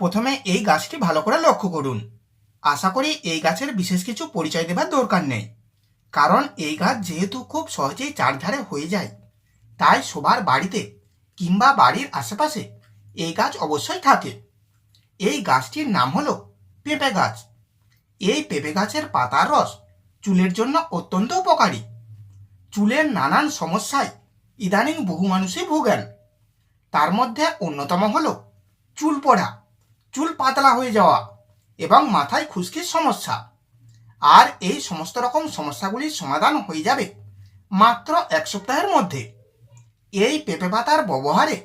প্রথমে এই গাছটি ভালো করে লক্ষ্য করুন। আশা করি এই গাছের বিশেষ কিছু পরিচয় দেবার দরকার নেই। কারণ এই গাছ যেহেতু খুব সহজেই চারধারে হয়ে যায়, তাই সবার বাড়িতে কিংবা বাড়ির আশেপাশে এই গাছ অবশ্যই থাকে। এই গাছটির নাম হলো পেঁপে গাছ। এই পেঁপে গাছের পাতার রস চুলের জন্য অত্যন্ত উপকারী। চুলের নানান সমস্যায় ইদানিং বহু মানুষই ভোগেন। তার মধ্যে অন্যতম হলো চুল পড়া। চুল পাতলা হয়ে যাওয়া এবং মাথায় খুশকির সমস্যা। আর এই সমস্ত রকম সমস্যাগুলির সমাধান হয়ে যাবে মাত্র এক সপ্তাহের মধ্যে। এই পেঁপে পাতার ব্যবহারে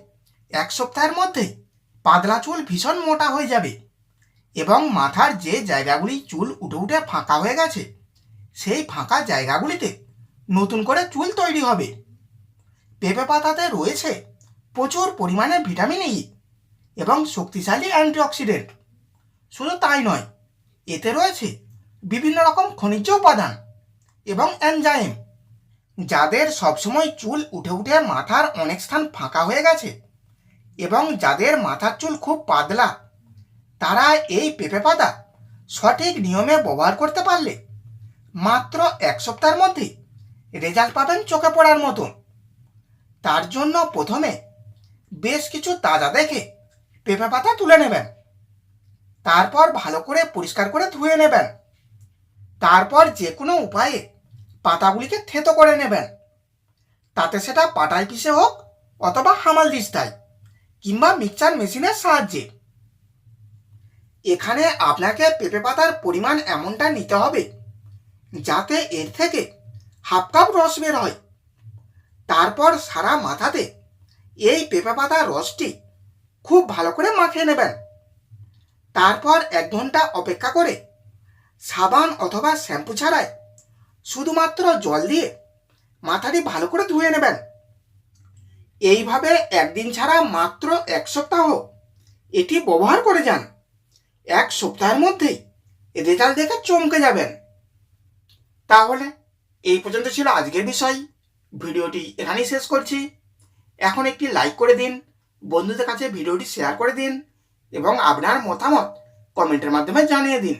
এক সপ্তাহের মধ্যে পাতলা চুল ভীষণ মোটা হয়ে যাবে এবং মাথার যে জায়গাগুলি চুল উঠে উঠে ফাঁকা হয়ে গেছে, সেই ফাঁকা জায়গাগুলিতে নতুন করে চুল তৈরি হবে। পেঁপে পাতাতে রয়েছে প্রচুর পরিমাণে ভিটামিন ই এবং শক্তিশালী অ্যান্টিঅক্সিডেন্ট। শুধু তাই নয়, এতে রয়েছে বিভিন্ন রকম খনিজ উপাদান এবং এনজাইম, যাদের সবসময় চুল উঠে উঠে মাথার অনেক স্থান ফাঁকা হয়ে গেছে এবং যাদের মাথার চুল খুব পাতলা, তারা এই পেঁপে পাতা সঠিক নিয়মে ব্যবহার করতে পারলে মাত্র এক সপ্তাহের মধ্যে রেজাল্ট পাবেন চোখে পড়ার মতন তার জন্য প্রথমে বেশ কিছু তাজা দেখে পেঁপে পাতা তুলে নেবেন। তারপর ভালো করে পরিষ্কার করে ধুয়ে নেবেন। তারপর যে কোনো উপায়ে পাতাগুলিকে থেতো করে নেবেন। তাতে সেটা পাটায় পিষে হোক অথবা হামাল দিস্তায় কিংবা মিক্সচার মেশিনের সাহায্যে। এখানে আপনাকে পেঁপে পাতার পরিমাণ এমনটা নিতে হবে, যাতে এর থেকে হাফ কাপ রস বের হয়। তারপর সারা মাথাতে এই পেঁপে পাতার রসটি খুব ভালো করে মাখিয়ে নেবেন। তারপর এক ঘণ্টা অপেক্ষা করে সাবান অথবা শ্যাম্পু ছাড়াই শুধুমাত্র জল দিয়ে মাথাটি ভালো করে ধুয়ে নেবেন। এইভাবে একদিন ছাড়া মাত্র এক সপ্তাহ এটি ব্যবহার করে যান। এক সপ্তাহের মধ্যেই রেজাল্ট দেখে চমকে যাবেন। তাহলে এই পর্যন্ত ছিল আজকের বিষয়। ভিডিওটি এখানেই শেষ করছি। এখন একটি লাইক করে দিন। বন্ধুদের কাছে ভিডিওটি শেয়ার করে দিন এবং আপনার মতামত কমেন্টের মাধ্যমে জানিয়ে দিন।